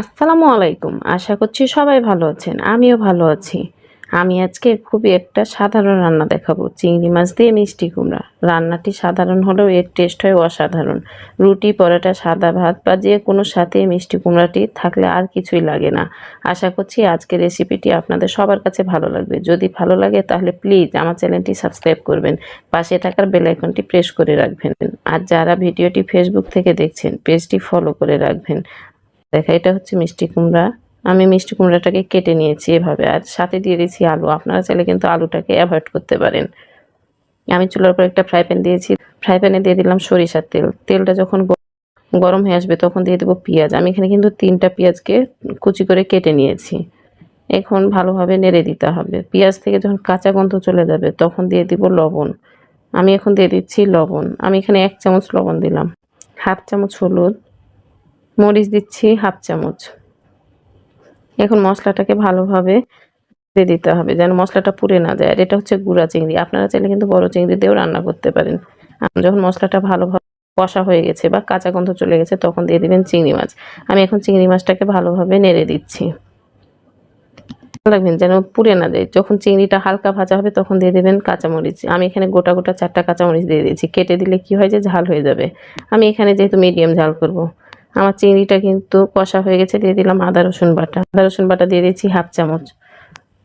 আসসালামু আলাইকুম। আশা করছি সবাই ভালো আছেন। আমিও ভালো আছি। আমি আজকে খুবই একটা সাধারণ রান্না দেখাবো। চিংড়ি মাছ দিয়ে মিষ্টি কুমড়া। রান্নাটি সাধারণ হলেও এর টেস্ট হয় অসাধারণ। রুটি, পরোটা, সাদা ভাত বা যে কোনো সাথে মিষ্টি কুমড়াটি থাকলে আর কিছুই লাগে না। আশা করছি আজকের রেসিপিটি আপনাদের সবার কাছে ভালো লাগবে। যদি ভালো লাগে তাহলে প্লিজ আমার চ্যানেলটি সাবস্ক্রাইব করবেন। পাশে থাকার বেল আইকনটি প্রেস করে রাখবেন। আর যারা ভিডিওটি ফেসবুক থেকে দেখছেন, পেজটি ফলো করে রাখবেন। দেখা, এটা হচ্ছে মিষ্টি কুমড়া। আমি মিষ্টি কুমড়াটাকে কেটে নিয়েছি এভাবে, আর সাথে দিয়ে দিয়েছি আলু। আপনারা চাইলে কিন্তু আলুটাকে অ্যাভয়েড করতে পারেন। আমি চুলার উপর একটা ফ্রাই প্যান দিয়েছি। ফ্রাই প্যানে দিয়ে দিলাম সরিষার তেল। তেলটা যখন গরম হয়ে আসবে তখন দিয়ে দেবো পেঁয়াজ। আমি এখানে কিন্তু তিনটা পেঁয়াজকে কুচি করে কেটে নিয়েছি। এখন ভালোভাবে নেড়ে দিতে হবে। পেঁয়াজ থেকে যখন কাঁচা গন্ধ চলে যাবে তখন দিয়ে দিব লবণ। আমি এখন দিয়ে দিচ্ছি লবণ। আমি এখানে এক চামচ লবণ দিলাম। হাফ চামচ হলুদ। মরিচ দিচ্ছি হাফ চামচ। এখন মশলাটাকে ভালোভাবে দিয়ে দিতে হবে যেন মশলাটা পুড়ে না যায়। আর এটা হচ্ছে গুঁড়া চিংড়ি। আপনারা চাইলে কিন্তু বড় চিংড়ি দিয়েও রান্না করতে পারেন। আর যখন মশলাটা ভালোভাবে কষা হয়ে গেছে বা কাঁচা গন্ধ চলে গেছে, তখন দিয়ে দিবেন চিংড়ি মাছ। আমি এখন চিংড়ি মাছটাকে ভালোভাবে নেড়ে দিচ্ছি। রাখবেন যেন পুড়ে না যায়। যখন চিংড়িটা হালকা ভাজা হবে, তখন দিয়ে দেবেন কাঁচামরিচ। আমি এখানে গোটা গোটা চারটা কাঁচামরিচ দিয়ে দিয়েছি। কেটে দিলে কি হয় যে ঝাল হয়ে যাবে। আমি এখানে যেহেতু মিডিয়াম ঝাল করব। আমার চিংড়িটা কিন্তু কষা হয়ে গেছে, দিয়ে দিলাম আদা রসুন বাটা। আদা রসুন বাটা দিয়ে দিচ্ছি হাফ চামচ।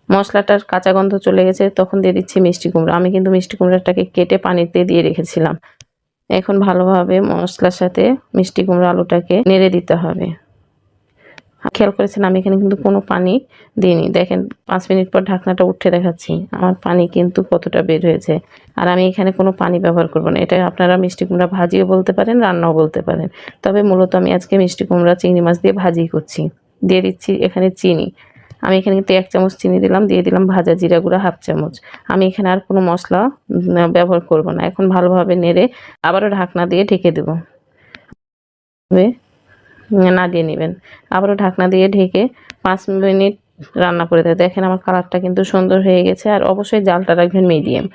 মশলাটার কাঁচা গন্ধ চলে গেছে, তখন দিয়ে দিচ্ছি মিষ্টি কুমড়া। আমি কিন্তু মিষ্টি কুমড়াটাকে কেটে পানিতে দিয়ে রেখেছিলাম। এখন ভালোভাবে মশলার সাথে মিষ্টি কুমড়া আলুটাকে নেড়ে দিতে হবে। খেয়াল করেছেন, আমি এখানে কিন্তু কোনো পানি দিইনি। দেখেন, পাঁচ মিনিট পর ঢাকনাটা উঠে দেখাচ্ছি। আমার পানি কিন্তু কতটা বের হয়েছে। আর আমি এখানে কোনো পানি ব্যবহার করব না। এটা আপনারা মিষ্টি কুমড়া ভাজিও বলতে পারেন, রান্নাও বলতে পারেন। তবে মূলত আমি আজকে মিষ্টি কুমড়া চিংড়ি মাছ দিয়ে ভাজি করছি। দিয়ে দিচ্ছি এখানে চিনি। আমি এখানে কিন্তু এক চামচ চিনি দিলাম, দিয়ে দিলাম ভাজা জিরা গুঁড়া হাফ চামচ। আমি এখানে আর কোনো মশলা ব্যবহার করব না। এখন ভালোভাবে নেড়ে আবারও ঢাকনা দিয়ে ঢেকে দেবো। না দিয়ে নেবেন। আবারও ঢাকনা দিয়ে ঢেকে পাঁচ মিনিট রান্না করে দেয় দেখেন আমার কালারটা কিন্তু সুন্দর হয়ে গেছে আর অবশ্যই জালটা রাখবেন মিডিয়াম।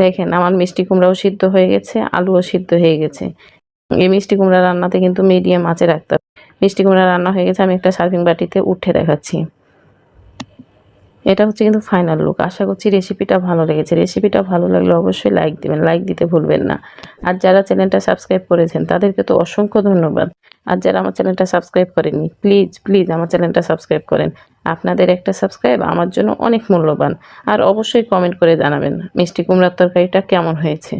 দেখেন আমার মিষ্টি কুমড়াও সিদ্ধ হয়ে গেছে, আলুও সিদ্ধ হয়ে গেছে। এই মিষ্টি কুমড়া রান্নাতে কিন্তু মিডিয়াম আঁচে রাখতে হবে। মিষ্টি কুমড়া রান্না হয়ে গেছে, আমি একটা সার্ভিং বাটিতে উঠে দেখাচ্ছি। এটা হচ্ছে কিন্তু ফাইনাল লুক আশা করছি রেসিপিটা ভালো লেগেছে। রেসিপিটা ভালো লাগলে অবশ্যই লাইক দিবেন। লাইক দিতে ভুলবেন না। আর যারা চ্যানেলটা সাবস্ক্রাইব করেছেন, তাদেরকে তো অসংখ্য ধন্যবাদ। আর যারা আমার চ্যানেলটা সাবস্ক্রাইব করেনি প্লিজ প্লিজ আমার চ্যানেলটা সাবস্ক্রাইব করেন। আপনাদের একটা সাবস্ক্রাইব আমার জন্য অনেক মূল্যবান। আর অবশ্যই কমেন্ট করে জানাবেন, মিষ্টি কুমড়ার তরকারিটা কেমন হয়েছে।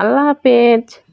আল্লাহ হাফেজ!